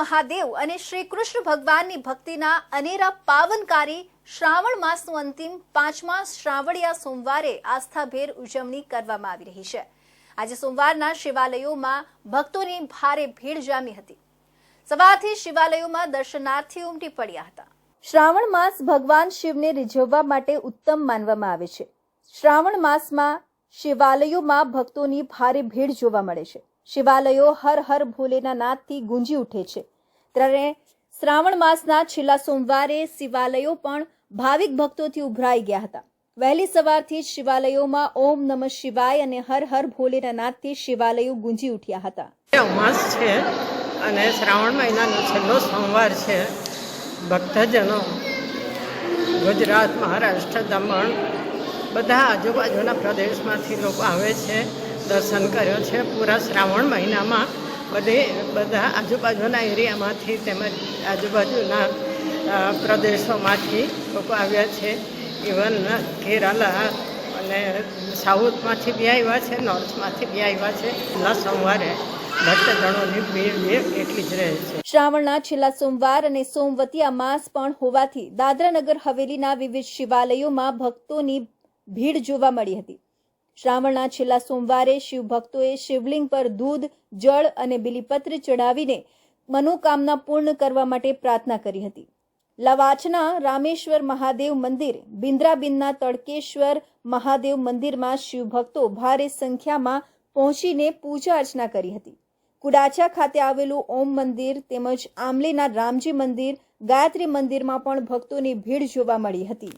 મહાદેવ અને શ્રી કૃષ્ણ ભગવાનની ભક્તિના અનેરા પાવનકારી શ્રાવણ માસનું અંતિમ પાંચમા શ્રાવણિયા સોમવારે આસ્થાભેર ઉજવણી કરવામાં આવી રહી છે. આજે સોમવારના શિવાલયોમાં ભક્તોની ભારે ભીડ જામી હતી. સવારથી શિવાલયોમાં દર્શનાર્થી ઉમટી પડ્યા હતા. શ્રાવણ માસ ભગવાન શિવને રીઝવવા માટે ઉત્તમ માનવામાં આવે છે. શ્રાવણ માસમાં શિવાલયોમાં ભક્તોની ભારે ભીડ જોવા મળે છે. શિવાલયો હર હર ભોલેના નાદથી ગુંજી ઉઠે છે. ત્યારે શ્રાવણ માસના છેલ્લા સોમવારે શિવાલયો પણ ભાવિક ભક્તોથી ઉભરાઈ ગયા હતા. વહેલી સવારથી જ શિવાલયોમાં ઓમ નમઃ શિવાય અને હર હર ભોલેના નાદથી શિવાલયો ગુંજી ઉઠ્યા હતા. અમાસ છે અને શ્રાવણ મહિનાનો છેલ્લો સોમવાર છે. ભક્તજનો, ગુજરાત, મહારાષ્ટ્ર, દમણ, બધા આજુબાજુના પ્રદેશમાંથી લોકો આવે છે. દર્શન કર્યો છે પૂરા શ્રાવણ મહિનામાં. બધે, બધા આજુબાજુના એરિયામાંથી તેમજ આજુબાજુના પ્રદેશોમાંથી લોકો આવ્યા છે. ઇવન કેરાલા અને સાઉથમાંથી બી આવ્યા છે, નોર્થમાંથી બી આવ્યા છે. ના સોમવારે શ્રાવણના છેલ્લા સોમવાર અને સોમવતી માસ પણ હોવાથી દાદરાનગર હવેલીના વિવિધ શિવાલયોમાં ભક્તોની ભીડ જોવા મળી હતી. શ્રાવણના છેલ્લા સોમવારે શિવ ભક્તોએ શિવલિંગ પર દૂધ, જળ અને બિલીપત્ર ચડાવીને મનોકામના પૂર્ણ કરવા માટે પ્રાર્થના કરી હતી. લવાચના રામેશ્વર મહાદેવ મંદિર, બિંદ્રાબિનના તડકેશ્વર મહાદેવ મંદિરમાં શિવભક્તો ભારે સંખ્યામાં પહોંચીને પૂજા અર્ચના કરી હતી. કુડાચા ખાતે આવેલું ઓમ મંદિર તેમજ આમલેના રામજી મંદિર, ગાયત્રી મંદિરમાં પણ ભક્તોની ભીડ જોવા મળી હતી.